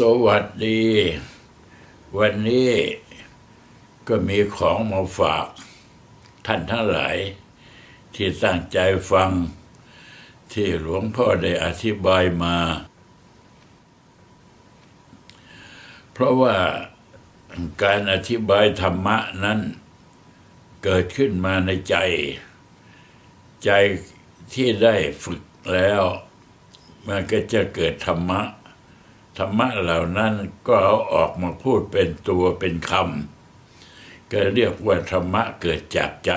สวัสดี วันนี้ก็มีของมาฝากท่านทั้งหลาย ที่ตั้งใจฟัง ที่หลวงพ่อได้อธิบายมา เพราะว่าการอธิบายธรรมะนั้น เกิดขึ้นมาในใจ ใจที่ได้ฝึกแล้ว มันก็จะเกิดธรรมะ ธรรมะเหล่านั้นก็เอาออกมาพูดเป็นตัวเป็นคำก็เรียกว่าธรรมะเกิดจากใจ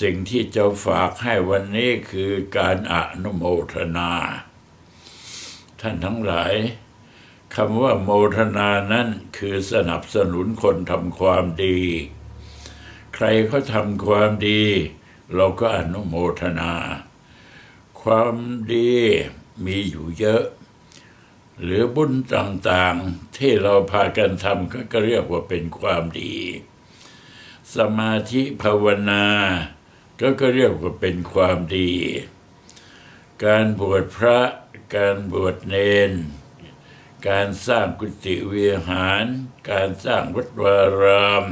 สิ่งที่จะฝากให้วันนี้คือการอนุโมทนา ท่านทั้งหลายคำว่าโมทนานั้นคือสนับสนุนคนทำความดี ใครเขาทำความดี เราก็อนุโมทนา ความดีมีอยู่เยอะ หรือบุญต่างๆ ที่เราพากันทำก็ก็เรียกว่าเป็นความดี สมาธิภาวนา ก็ก็เรียกว่าเป็นความดี การบวชพระ การบวชเนน การสร้างกุฏิวิหาร การสร้างวัดวาราม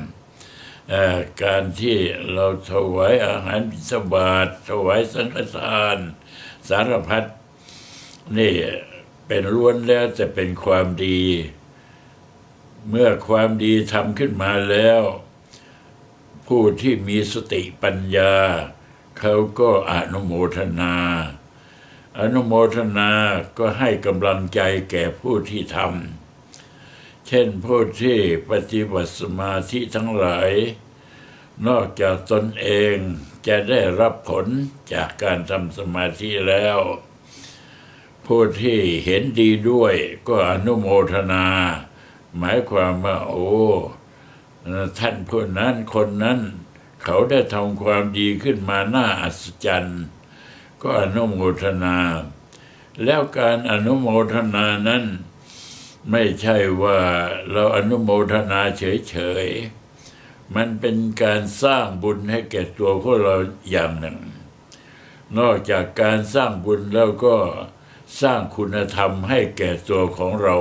การที่เราถวายอาหารบิณฑบาตถวายสังฆทาน สารพัดนี่ เป็นล้วนแล้วจะเป็นความดี เมื่อความดีทำขึ้นมาแล้ว ผู้ที่มีสติปัญญา เขาก็อนุโมทนา อนุโมทนาก็ให้กำลังใจแก่ผู้ที่ทำเช่นผู้ที่ปฏิบัติสมาธิทั้งหลาย นอกจากตนเองจะได้รับผลจากการทำสมาธิแล้ว ผู้ที่เห็นดีด้วยก็อนุโมทนา หมายความว่าโอ้ท่านผู้นั้นคนนั้น เขาได้ทำความดีขึ้นมาน่าอัศจรรย์ ก็อนุโมทนา แล้วการอนุโมทนานั้น ไม่ใช่ว่าเราอนุโมทนาเฉยๆ มันเป็นการสร้างบุญให้แก่ตัวของเราอย่างหนึ่ง นอกจากการสร้างบุญแล้วก็ สร้างคุณธรรมให้แก่ตัวของเรา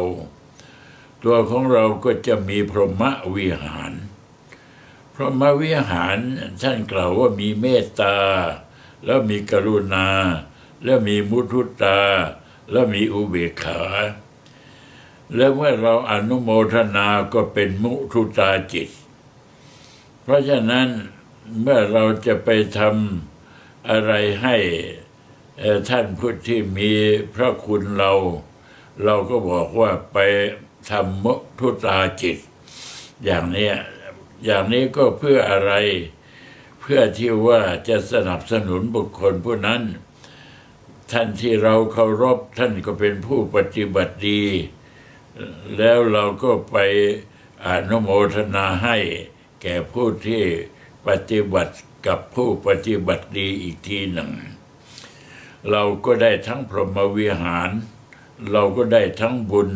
ตัวของเราก็จะมีพรหมวิหาร พรหมวิหารท่านกล่าวว่ามีเมตตา แล้วมีกรุณา แล้วมีมุทุตา แล้วมีอุเบกขา แล้วเมื่อเราอนุโมทนาก็เป็นมุทุตาจิต เพราะฉะนั้นเมื่อเราจะไปทำอะไรให้ ท่านผู้ที่มีพระคุณเรา เราก็บอกว่าไปทำมุทุตาจิต อย่างนี้อย่างนี้ก็เพื่ออะไร เพื่อที่ว่าจะสนับสนุนบุคคลผู้นั้น ท่านที่เราเคารพท่านก็เป็นผู้ปฏิบัติดี แล้วเราก็ไปอนุโมทนาให้แก่ผู้ที่ปฏิบัติกับผู้ปฏิบัติดีอีกทีหนึ่ง เราก็ได้ทั้งพรหมวิหาร เราก็ได้ทั้งบุญ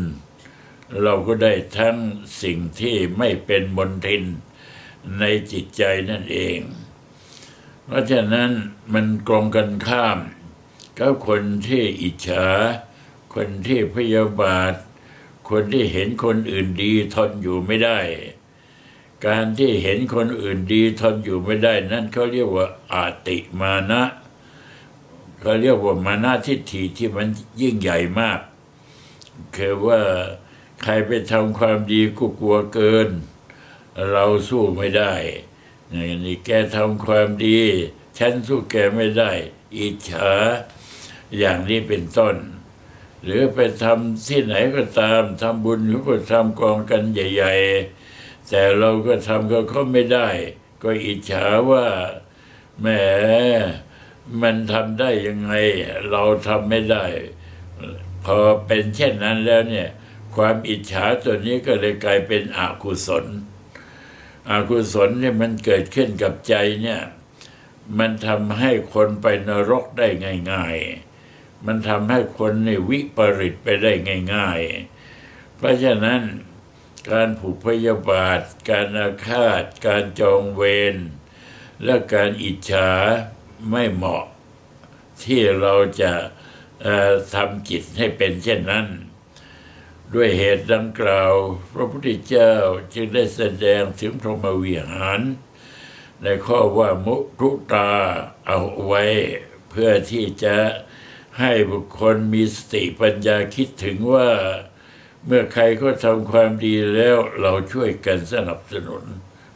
เราก็ได้ทั้งสิ่งที่ไม่เป็นมนทินในจิตใจนั่นเอง เพราะฉะนั้นมันกลงกันข้ามกับคนที่อิจฉา คนที่พยาบาท คนที่เห็นคนอื่นดีทนอยู่ไม่ได้ การที่เห็นคนอื่นดีทนอยู่ไม่ได้ นั่นเขาเรียกว่าอาติมานะ เขาเรียกว่ามานะทิฏฐิที่มันยิ่งใหญ่มาก คือว่าใครไปทำความดีก็กลัวเกิน เราสู้ไม่ได้นี้แกทำความดี ฉันสู้แกไม่ได้ อิจฉาอย่างนี้เป็นต้น หรือไปทำที่ไหนก็ตามทำบุญเขาก็ทำกองกันใหญ่ ๆ แต่เราก็ทำกับเขาไม่ได้ ก็อิจฉาว่าแหม มันทำได้ยังไง เราทำไม่ได้ พอเป็นเช่นนั้นแล้วเนี่ย ความอิจฉาตัวนี้ก็เลยกลายเป็นอกุศลอกุศลเนี่ยมันเกิดขึ้นกับใจเนี่ย มันทำให้คนไปนรกได้ง่าย ๆ มันทำให้คนในวิปริตไปได้ง่าย ๆ เพราะฉะนั้นการผูกพยาบาท การอาฆาต การจองเวร และการอิจฉา ไม่เหมาะ ที่เราจะทำจิตให้เป็นเช่นนั้น ด้วยเหตุดังกล่าว พระพุทธเจ้าจึงได้แสดงถึงพรหมวิหาร ในข้อว่ามุทุตาเอาไว้ เพื่อที่จะให้บุคคลมีสติปัญญาคิดถึงว่า เมื่อใครก็ทำความดีแล้วเราช่วยกันสนับสนุน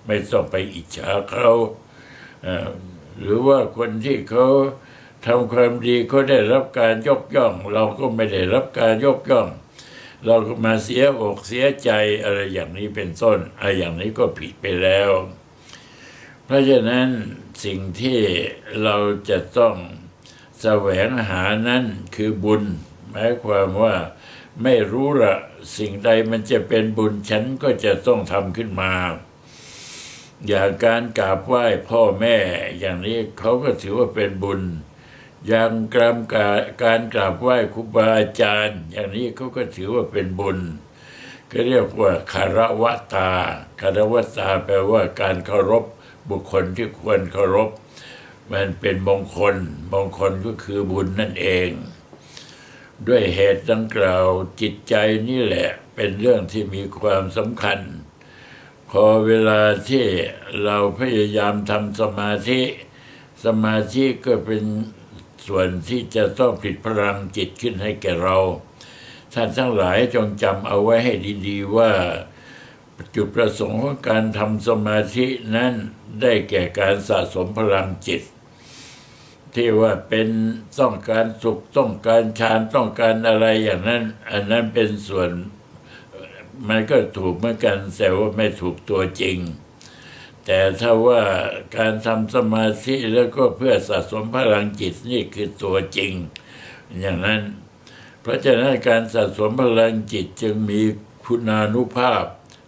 ไม่ต้องไปอิจฉาเขา หรือว่าคนที่เขาทำความดีเขาได้รับการยกย่อง เราก็ไม่ได้รับการยกย่อง เราก็มาเสียอกเสียใจอะไรอย่างนี้เป็นต้นอะไรอย่างนี้ก็ผิดไปแล้ว เพราะฉะนั้นสิ่งที่เราจะต้องแสวงหานั้นคือบุญ หมายความว่าไม่รู้ละสิ่งใดมันจะเป็นบุญฉันก็จะต้องทำขึ้นมา อย่างการกราบไหว้พ่อแม่ อย่างนี้เขาก็ถือว่าเป็นบุญ อย่างกรรมการการกราบไหว้ครูบาอาจารย์ อย่างนี้เขาก็ถือว่าเป็นบุญก็เรียกว่าคารวะตาคารวะตาแปลว่าการเคารพบุคคลที่ควรเคารพ มันเป็นมงคล มงคลก็คือบุญนั่นเอง ด้วยเหตุดังกล่าวจิตใจนี่แหละ เป็นเรื่องที่มีความสำคัญ พอเวลาที่เราพยายามทำสมาธิ สมาธิก็เป็นส่วนที่จะต้องผลิตพลังจิตขึ้นให้แก่เรา ท่านทั้งหลายจงจำเอาไว้ให้ดีๆว่าจุดประสงค์ของการทำสมาธินั้นได้แก่การสะสมพลังจิต ที่ว่าเป็นต้องการสุขต้องการฌานต้องการอะไรอย่างนั้น อันนั้นเป็นส่วน มันก็ถูกเหมือนกันแต่ว่าไม่ถูกตัวจริง แต่ถ้าว่าการทำสมาธิแล้วก็เพื่อสะสมพลังจิตนี่คือตัวจริง อย่างนั้น เพราะฉะนั้นการสะสมพลังจิตจึงมีคุณานุภาพ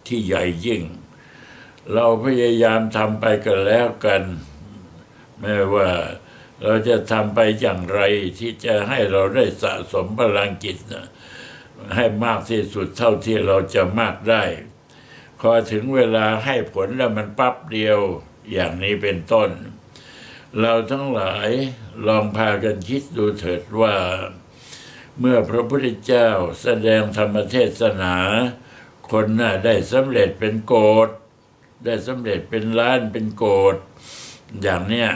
ที่ใหญ่ยิ่ง เราพยายามทำไปกันแล้วกัน ไม่ว่าเราจะทำไปอย่างไรที่จะให้เราได้สะสมพลังจิตนะ ให้มากที่สุดเท่าที่เราจะมากได้ พอถึงเวลาให้ผลแล้วมันปั๊บเดียวอย่างนี้เป็นต้น เราทั้งหลายลองพากันคิดดูเถิดว่า เมื่อพระพุทธเจ้าแสดงธรรมเทศนา คนน่ะได้สำเร็จเป็นโกดได้สำเร็จเป็นล้านเป็นโกดอย่างเนี้ย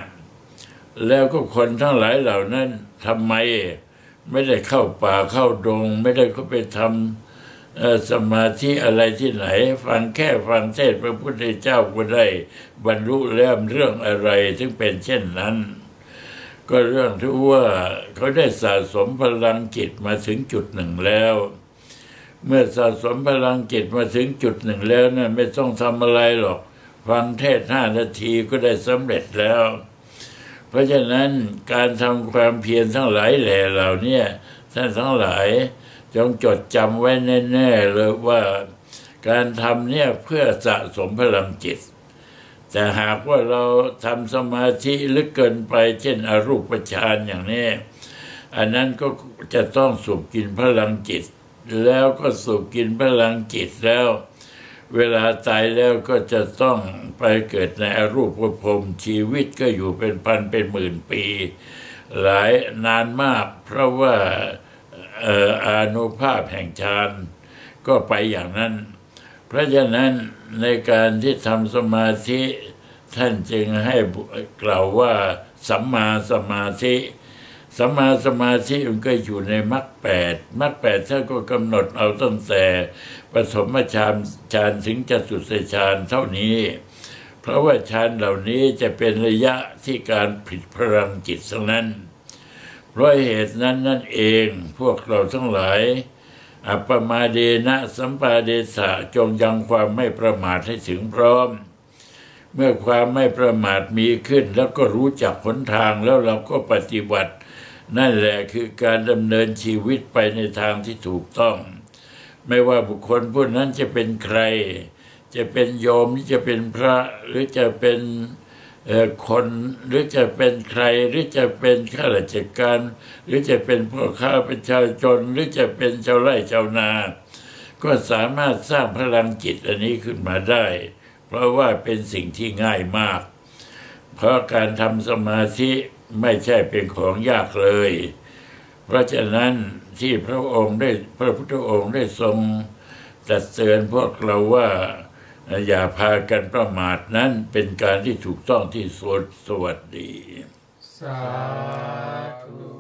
แล้วก็คนทั้งหลายเหล่านั้นทำไม ไม่ได้เข้าป่าเข้าดง ไม่ได้ก็ไปทำสมาธิอะไรที่ไหน ฟังแค่ฟังเทศพระพุทธเจ้าก็ได้ บรรลุแล้วเรื่องอะไรถึงเป็นเช่นนั้น ก็เรื่องที่ว่าเขาได้สะสมพลังจิตมาถึงจุดหนึ่งแล้ว เมื่อสะสมพลังจิตมาถึงจุดหนึ่งแล้วนะไม่ต้องทำอะไรหรอก ฟังเทศห้านาทีก็ได้สำเร็จแล้ว เพราะฉะนั้นการทำความเพียรทั้งหลายแหล่เหล่านี้ท่านทั้งหลายจงจดจำไว้แน่ๆเลยว่าการทำเนี่ยเพื่อสะสมพลังจิต แต่หากว่าเราทำสมาธิลึกเกินไป เช่นอรูปฌานอย่างนี้ อันนั้นก็จะต้องสูบกินพลังจิต แล้วก็สูบกินพลังจิตแล้ว เวลาตายแล้วก็จะต้องไปเกิดในอรูปภพชีวิตก็อยู่เป็นพันเป็นหมื่นปี หลายนานมาก เพราะว่าเอ่ออานุภาพแห่งฌานก็ไปอย่างนั้น เพราะฉะนั้นในการที่ทำสมาธิท่านจึงให้กล่าวว่าสัมมาสมาธิ สมาสมาธิมันก็อยู่ในมรรคแปดมรรคแปดท่านก็กำหนดเอาตั้งแต่ปฐมฌานฌานถึงจตุตฌานเท่านี้ เพราะว่าฌานเหล่านี้จะเป็นระยะที่การผลิตพลังจิตทั้งนั้น เพราะเหตุนั้นนั่นเองพวกเราทั้งหลาย อัปมาเดนะสัมปาเดสะจงยังความไม่ประมาทให้ถึงพร้อมเมื่อความไม่ประมาทมีขึ้น แล้วก็รู้จักหนทางแล้วเราก็ปฏิบัติ นั่นแหละคือการดำเนินชีวิตไปในทางที่ถูกต้อง ไม่ว่าบุคคลผู้นั้นจะเป็นใคร จะเป็นโยมจะเป็นพระหรือจะเป็นคนหรือจะเป็นใครหรือจะเป็นข้าราชการ หรือจะเป็นพ่อค้าประชาชนหรือจะเป็นชาวไร่ชาวนา ก็สามารถสร้างพลังจิตอันนี้ขึ้นมาได้ เพราะว่าเป็นสิ่งที่ง่ายมาก เพราะการทำสมาธิ ไม่ใช่เป็นของยากเลย เพราะฉะนั้นที่พระองค์ได้พระพุทธองค์ได้ทรงตรัสเตือนพวกเราว่าอย่าพากันประมาทนั้นเป็นการที่ถูกต้องที่สุดสวัสดี สาธุ